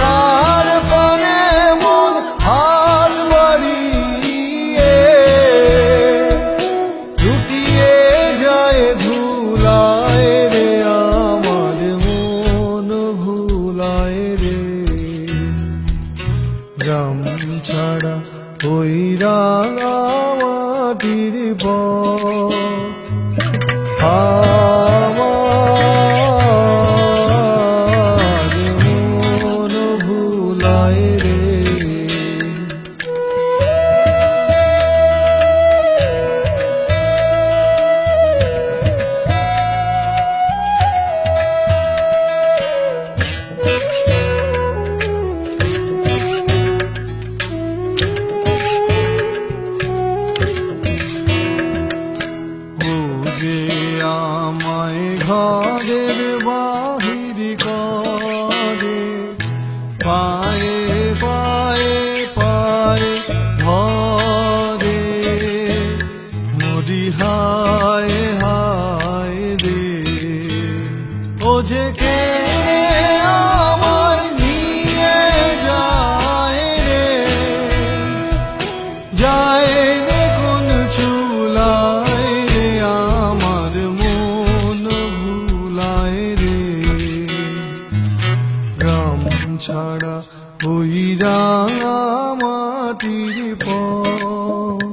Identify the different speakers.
Speaker 1: কার পানে মন হাল বাড়িয়ে। লুটিয়ে যায় ধুলায় রে, আমার মন ভুলায় রে। গ্রাম ছাড়া ওই রাঙা মাটির পর give you one. মাটির